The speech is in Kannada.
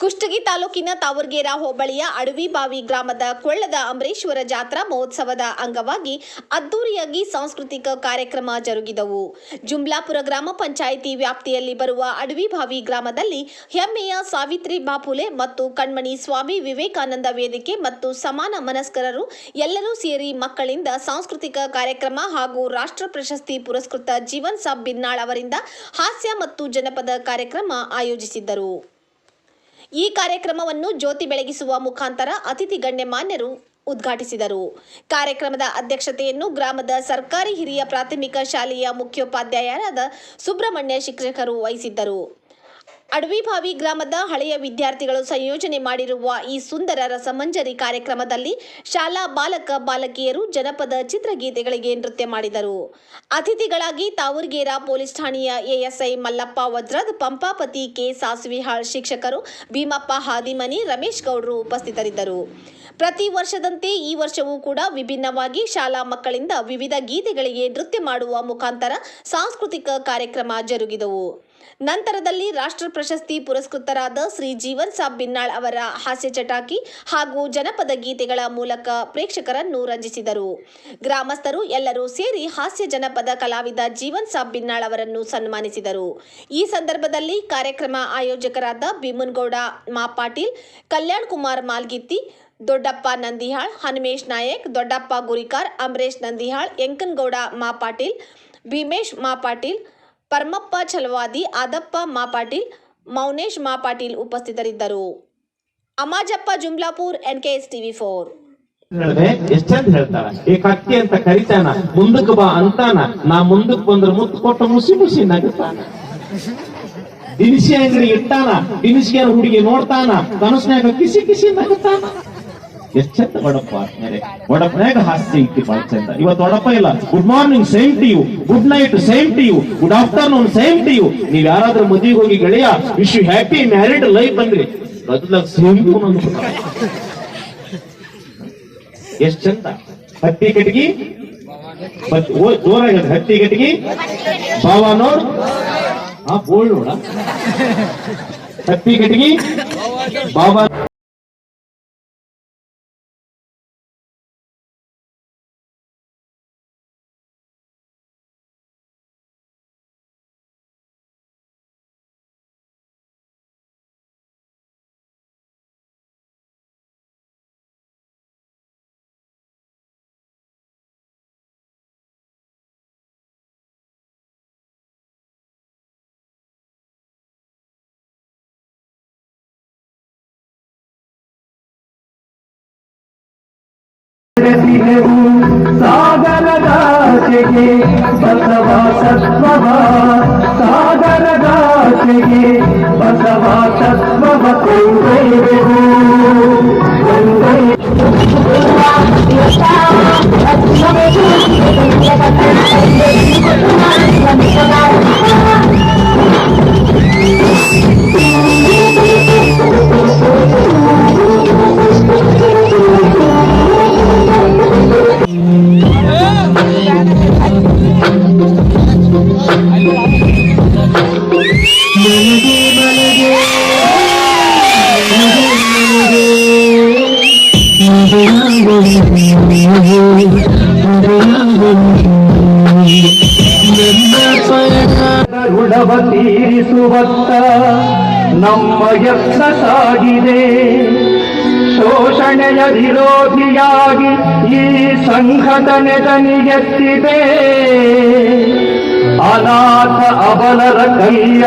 ಕುಷ್ಟಗಿ ತಾಲೂಕಿನ ತಾವರ್ಗೇರ ಹೋಬಳಿಯ ಅಡವಿಬಾವಿ ಗ್ರಾಮದ ಕೊಳ್ಳದ ಅಂಬರೇಶ್ವರ ಜಾತ್ರಾ ಮಹೋತ್ಸವದ ಅಂಗವಾಗಿ ಅದ್ದೂರಿಯಾಗಿ ಸಾಂಸ್ಕೃತಿಕ ಕಾರ್ಯಕ್ರಮ ಜರುಗಿದವು. ಜುಮ್ಲಾಪುರ ಗ್ರಾಮ ಪಂಚಾಯಿತಿ ವ್ಯಾಪ್ತಿಯಲ್ಲಿ ಬರುವ ಅಡವಿಬಾವಿ ಗ್ರಾಮದಲ್ಲಿ ಹೆಮ್ಮೆಯ ಸಾವಿತ್ರಿ ಬಾಪುಲೆ ಮತ್ತು ಕಣ್ಮಣಿ ಸ್ವಾಮಿ ವಿವೇಕಾನಂದ ವೇದಿಕೆ ಮತ್ತು ಸಮಾನ ಮನಸ್ಕರರು ಎಲ್ಲರೂ ಸೇರಿ ಮಕ್ಕಳಿಂದ ಸಾಂಸ್ಕೃತಿಕ ಕಾರ್ಯಕ್ರಮ ಹಾಗೂ ರಾಷ್ಟ್ರ ಪ್ರಶಸ್ತಿ ಪುರಸ್ಕೃತ ಜೀವನ್ ಸಾಬ್ ಬಿನ್ನಾಳ್ ಅವರಿಂದ ಹಾಸ್ಯ ಮತ್ತು ಜನಪದ ಕಾರ್ಯಕ್ರಮ ಆಯೋಜಿಸಿದ್ದರು. ಈ ಕಾರ್ಯಕ್ರಮವನ್ನು ಜ್ಯೋತಿ ಬೆಳಗಿಸುವ ಮುಖಾಂತರ ಅತಿಥಿ ಗಣ್ಯಮಾನ್ಯರು ಉದ್ಘಾಟಿಸಿದರು. ಕಾರ್ಯಕ್ರಮದ ಅಧ್ಯಕ್ಷತೆಯನ್ನು ಗ್ರಾಮದ ಸರ್ಕಾರಿ ಹಿರಿಯ ಪ್ರಾಥಮಿಕ ಶಾಲೆಯ ಮುಖ್ಯೋಪಾಧ್ಯಾಯರಾದ ಸುಬ್ರಹ್ಮಣ್ಯ ಶಿಕ್ಷಕರು ವಹಿಸಿದ್ದರು. ಅಡವಿಭಾವಿ ಗ್ರಾಮದ ಹಳೆಯ ವಿದ್ಯಾರ್ಥಿಗಳು ಸಂಯೋಜನೆ ಮಾಡಿರುವ ಈ ಸುಂದರ ರಸಮಂಜರಿ ಕಾರ್ಯಕ್ರಮದಲ್ಲಿ ಶಾಲಾ ಬಾಲಕ, ಬಾಲಕಿಯರು ಜನಪದ ಚಿತ್ರಗೀತೆಗಳಿಗೆ ನೃತ್ಯ ಮಾಡಿದರು. ಅತಿಥಿಗಳಾಗಿ ತಾವೂರ್ಗೇರ ಪೊಲೀಸ್ ಠಾಣೆಯ ಎಎಸ್ಐ ಮಲ್ಲಪ್ಪ ವಜ್ರದ್, ಪಂಪಾಪತಿ ಕೆ ಸಾಸ್ವಿಹಾಳ್ ಶಿಕ್ಷಕರು, ಭೀಮಪ್ಪ ಹಾದಿಮನಿ, ರಮೇಶ್ ಗೌಡರು ಉಪಸ್ಥಿತರಿದ್ದರು. ಪ್ರತಿ ವರ್ಷದಂತೆ ಈ ವರ್ಷವೂ ಕೂಡ ವಿಭಿನ್ನವಾಗಿ ಶಾಲಾ ಮಕ್ಕಳಿಂದ ವಿವಿಧ ಗೀತೆಗಳಿಗೆ ನೃತ್ಯ ಮಾಡುವ ಮುಖಾಂತರ ಸಾಂಸ್ಕೃತಿಕ ಕಾರ್ಯಕ್ರಮ ಜರುಗಿದವು. ನಂತರದಲ್ಲಿ ರಾಷ್ಟ್ರ ಪ್ರಶಸ್ತಿ ಪುರಸ್ಕೃತರಾದ ಶ್ರೀ ಜೀವನ್ ಸಾಬ್ ಬಿನ್ನಾಳ್ ಅವರ ಹಾಸ್ಯ ಚಟಾಕಿ ಹಾಗೂ ಜನಪದ ಗೀತೆಗಳ ಮೂಲಕ ಪ್ರೇಕ್ಷಕರನ್ನು ರಂಜಿಸಿದರು. ಗ್ರಾಮಸ್ಥರು ಎಲ್ಲರೂ ಸೇರಿ ಹಾಸ್ಯ ಜನಪದ ಕಲಾವಿದ ಜೀವನ್ ಸಾಬ್ ಬಿನ್ನಾಳ್ ಅವರನ್ನು ಸನ್ಮಾನಿಸಿದರು. ಈ ಸಂದರ್ಭದಲ್ಲಿ ಕಾರ್ಯಕ್ರಮ ಆಯೋಜಕರಾದ ಭೀಮನ್ಗೌಡ ಮಾ ಪಾಟೀಲ್, ಕಲ್ಯಾಣ್ ಕುಮಾರ್ ಮಾಲ್ಗಿತ್ತಿ, ದೊಡ್ಡಪ್ಪ ನಂದಿಹಾಳ್, ಹನುಮೇಶ್ ನಾಯಕ್, ದೊಡ್ಡಪ್ಪ ಗುರಿಕಾರ್ ಅಂಬರೀಶ್ ನಂದಿಹಾಳ್ ಎಂಕನ್ಗೌಡ ಮಾ ಪಾಟೀಲ್, ಭೀಮೇಶ್ ಮಾ ಪಾಟೀಲ್ ಪರಮಪ್ಪ ಛಲವಾದಿ ಆದಪ್ಪ ಮಾ ಪಾಟೀಲ್, ಮೌನೇಶ್ ಮಾ ಪಾಟೀಲ್ ಉಪಸ್ಥಿತರಿದ್ದರು. Amajappa Jumlapur, NKS TV four. ಎಷ್ಟಂತ ಹೇಳ್ತಾರ? ಈ ಕಕ್ಕಿ ಅಂತ ಕರಿತಾನ, ಮುಂದಕ್ಕೆ ಬಾ ಅಂತಾನ. ನಾ ಮುಂದಕ್ಕೆ ಬಂದ್ರೆ ಮುತ್ತು ಕೊಟ್ಟು ಮುಸಿ ಮುಸಿ ನಗುತ್ತಾನ. ದಿನಸಿ ಇಟ್ಟಾನ ದಿನಸಿಗೆ ಹುಡುಗಿ ನೋಡ್ತಾನ ಕನಸ್ನ್ಯಾಗ ಕಿಸಿ ಕಿಸಿ ನಗುತ್ತಾನ. ಎಷ್ಟಂತ ಒಡಪ್ಪ ಆದ್ಮೇಲೆ ಒಡಪ್ಪನಾಗ ಹಾಸ್ಯ ಇತ್ತು ಬಹಳ ಚಂದ ಇವತ್ತು ಒಡಪ್ಪ ಇಲ್ಲ. Good morning same to you good night same to you good afternoon same to you ನೀವ್ ಯಾರಾದ್ರೂ ಮದುವೆಗೆ ಹೋಗಿ ಗೆಳೆಯ wish you happy married life ಅಂದ್ರಿ ಬದಲಾಗ ಸೇಮ್ ಟು ಎಷ್ಟ್ ಚಂದ? ಹತ್ತಿ ಕಟ್ಗಿ ಜೋರಾಗ ಹತ್ತಿ ಕಟ್ಗಿ ಬಾವ ನೋಡ್. ಹಾ ಬೋಳ್ ನೋಡ. ಹತ್ತಿ ಕಟ್ಗಿ ಬಾಬಾ ಬೆಳೆಸಿದೆವು ಸಾಗರದಾಚೆಗೆ ಬಸವ ಸತ್ವವ ಸಾಗರದಾಚೆಗೆ ಬಸವ ಸತ್ವವ ಕೊಂಡೊಯ್ದೆವು ಋಣವ ತೀರಿಸುವತ್ತ ನಮ್ಮ ಯತ್ನ ಸಾಗಿದೆ ಶೋಷಣೆಯ ವಿರೋಧಿಯಾಗಿ ಈ ಸಂಘಟನೆ ದನಿಗೆತ್ತಿದೆ ಅನಾಥ ಅಬಲರ ಕೈಯ